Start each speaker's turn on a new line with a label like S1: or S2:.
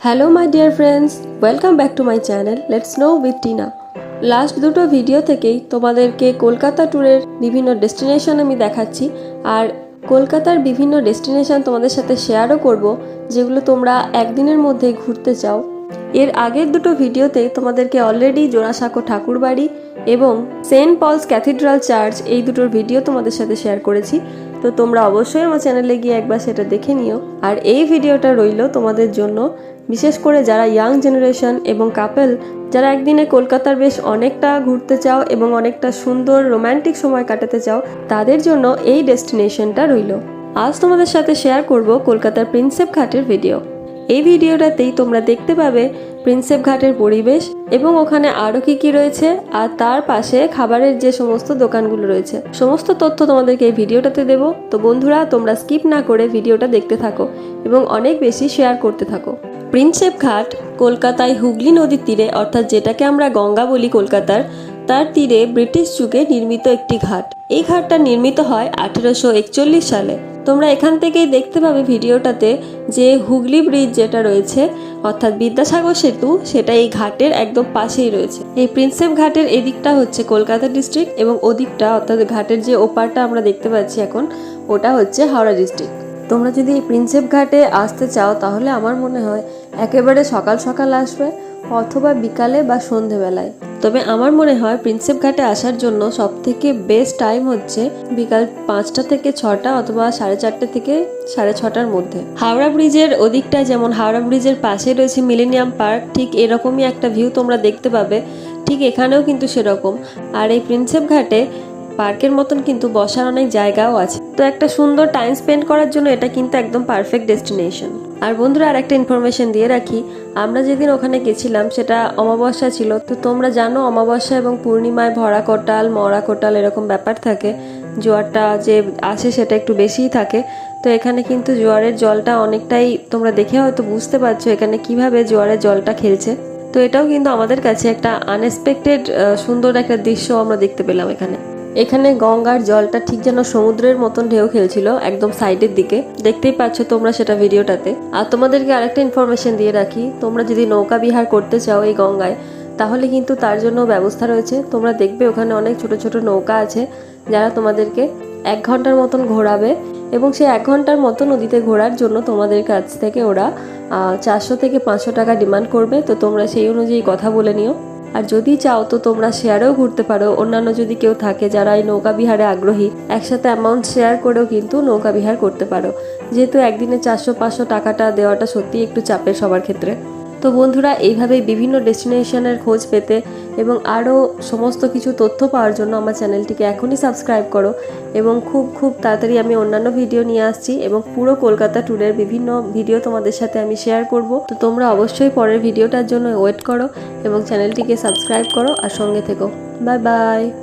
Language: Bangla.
S1: Hello my dear friends welcome back to my channel let's know with Tina last দুটো ভিডিও থেকেই তোমাদেরকে কলকাতা ট্যুরের বিভিন্ন ডেস্টিনেশন আমি দেখাচ্ছি। আর কলকাতার বিভিন্ন ডেস্টিনেশন তোমাদের সাথে শেয়ারও করব, যেগুলো তোমরা একদিনের মধ্যে ঘুরতে চাও। এর আগের দুটো ভিডিওতে তোমাদেরকে অলরেডি জোড়াসাঁকো ঠাকুরবাড়ি এবং সেন্ট পলস ক্যাথিড্রাল চার্চ এই দুটোর ভিডিও তোমাদের সাথে শেয়ার করেছি। তো তোমরা অবশ্যই আমার চ্যানেলে গিয়ে একবার সেটা দেখে নিও। আর এই ভিডিওটা রইল তোমাদের জন্য বিশেষ করে যারা ইয়াং জেনারেশন এবং কাপেল যারা একদিনে কলকাতার বেশ অনেকটা ঘুরতে চাও এবং অনেকটা সুন্দর রোম্যান্টিক সময় কাটাতে চাও, তাদের জন্য এই ডেস্টিনেশনটা রইল। আজ তোমাদের সাথে শেয়ার করব কলকাতার প্রিন্সেপ ঘাটের ভিডিও এই ভিডিওটাতেই তোমরা দেখতে পাবে প্রিন্সেপ ঘাটের পরিবেশ এবং ওখানে আরও কি কি রয়েছে, আর তার পাশে খাবারের যে সমস্ত দোকানগুলো রয়েছে। সমস্ত তথ্য তোমাদেরকে এই ভিডিওটাতে দেব। তো বন্ধুরা, তোমরা স্কিপ না করে ভিডিওটা দেখতে থাকো এবং অনেক বেশি শেয়ার করতে থাকো। প্রিন্সেপ ঘাট কলকাতায় হুগলি নদীর তীরে, অর্থাৎ যেটাকে আমরা গঙ্গা বলি কলকাতার, তার তীরে ব্রিটিশ যুগে নির্মিত একটি ঘাট। এই ঘাটটা নির্মিত হয় আঠেরোশো একচল্লিশ সালে। তোমরা এখান থেকেই দেখতে পাবে ভিডিওটাতে যে হুগলি ব্রিজ যেটা রয়েছে, অর্থাৎ বিদ্যাসাগর সেতু, সেটা এই ঘাটের একদম পাশেই রয়েছে। এই প্রিন্সেপ ঘাটের এদিকটা হচ্ছে কলকাতা ডিস্ট্রিক্ট এবং ওদিকটা, অর্থাৎ ঘাটের যে ওপারটা আমরা দেখতে পাচ্ছি এখন, ওটা হচ্ছে হাওড়া ডিস্ট্রিক্ট তোমরা যদি এই প্রিন্সেপ ঘাটে আসতে চাও, তাহলে আমার মনে হয় একেবারে সকাল সকাল আসবে, অথবা বিকালে বা সন্ধেবেলায়। তবে আমার মনে হয় প্রিন্সেপ ঘাটে আসার জন্য সব থেকে বেস্ট টাইম হচ্ছে বিকাল পাঁচটা থেকে ছটা অথবা সাড়ে চারটে থেকে সাড়ে ছটার মধ্যে। হাওড়া ব্রিজের ওদিকটায় যেমন হাওড়া ব্রিজের পাশে রয়েছে মিলেনিয়াম পার্ক ঠিক এরকমই একটা ভিউ তোমরা দেখতে পাবে, ঠিক এখানেও কিন্তু সেরকম। আর এই প্রিন্সেপ ঘাটে পার্কের মতন কিন্তু বসার অনেক জায়গাও আছে। তো একটা সুন্দর টাইম স্পেন্ড করার জন্য এটা কিন্তু একদম পারফেক্ট ডেস্টিনেশন আর বন্ধুরা আর একটা ইনফরমেশন দিয়ে রাখি। আমরা যেদিন ওখানে গেছিলাম, সেটা অমাবস্যা ছিল। তো তোমরা জানো, অমাবস্যা এবং পূর্ণিমায় ভরা কোটাল, মরা কোটাল এরকম ব্যাপার থাকে। জোয়ারটা যে আছে সেটা একটু বেশিই থাকে। তো এখানে কিন্তু জোয়ারের জলটা অনেকটাই, তোমরা দেখে হয়তো বুঝতে পারছ এখানে কীভাবে জোয়ারের জলটা খেলছে। তো এটাও কিন্তু আমাদের কাছে একটা আনএক্সপেক্টেড সুন্দর একটা দৃশ্য আমরা দেখতে পেলাম এখানে। এখানে গঙ্গার জলটা ঠিক যেন সমুদ্রের মতন ঢেউ খেলছিল একদম সাইডের দিকে। দেখতেই পাচ্ছ তোমরা সেটা ভিডিওটাতে। আর তোমাদেরকে আরেকটা ইনফরমেশন দিয়ে রাখি, তোমরা যদি নৌকা বিহার করতে চাও এই গঙ্গায়, তাহলে কিন্তু তার জন্য ব্যবস্থা রয়েছে। তোমরা দেখবে ওখানে অনেক ছোট ছোট নৌকা আছে, যারা তোমাদেরকে এক ঘণ্টার মতন ঘোরাবে এবং সেই এক ঘণ্টার মতো নদীতে ঘোরার জন্য তোমাদের কাছ থেকে ওরা চারশো থেকে পাঁচশো টাকা ডিমান্ড করবে। তো তোমরা সেই অনুযায়ী কথা বলে নিও। আর যদি চাও তো তোমরা শেয়ারেও ঘুরতে পারো। অন্যান্য যদি কেউ থাকে যারা এই নৌকা বিহারে আগ্রহী, একসাথে অ্যামাউন্ট শেয়ার করেও কিন্তু নৌকা বিহার করতে পারো। যেহেতু একদিনে চারশো পাঁচশো টাকাটা দেওয়াটা সত্যিই একটু চাপের সবার ক্ষেত্রে। তো বন্ধুরা, এইভাবেই বিভিন্ন ডেস্টিনেশনের খোঁজ পেতে এবং আরও সমস্ত কিছু তথ্য পাওয়ার জন্য আমার চ্যানেলটিকে এখনই সাবস্ক্রাইব করো এবং খুব খুব তাড়াতাড়ি আমি অন্যান্য ভিডিও নিয়ে আসছি এবং পুরো কলকাতা ট্যুরের বিভিন্ন ভিডিও তোমাদের সাথে আমি শেয়ার করব। তো তোমরা অবশ্যই পরের ভিডিওটার জন্য ওয়েট করো এবং চ্যানেলটিকে সাবস্ক্রাইব করো আর সঙ্গে থেকো। Bye bye.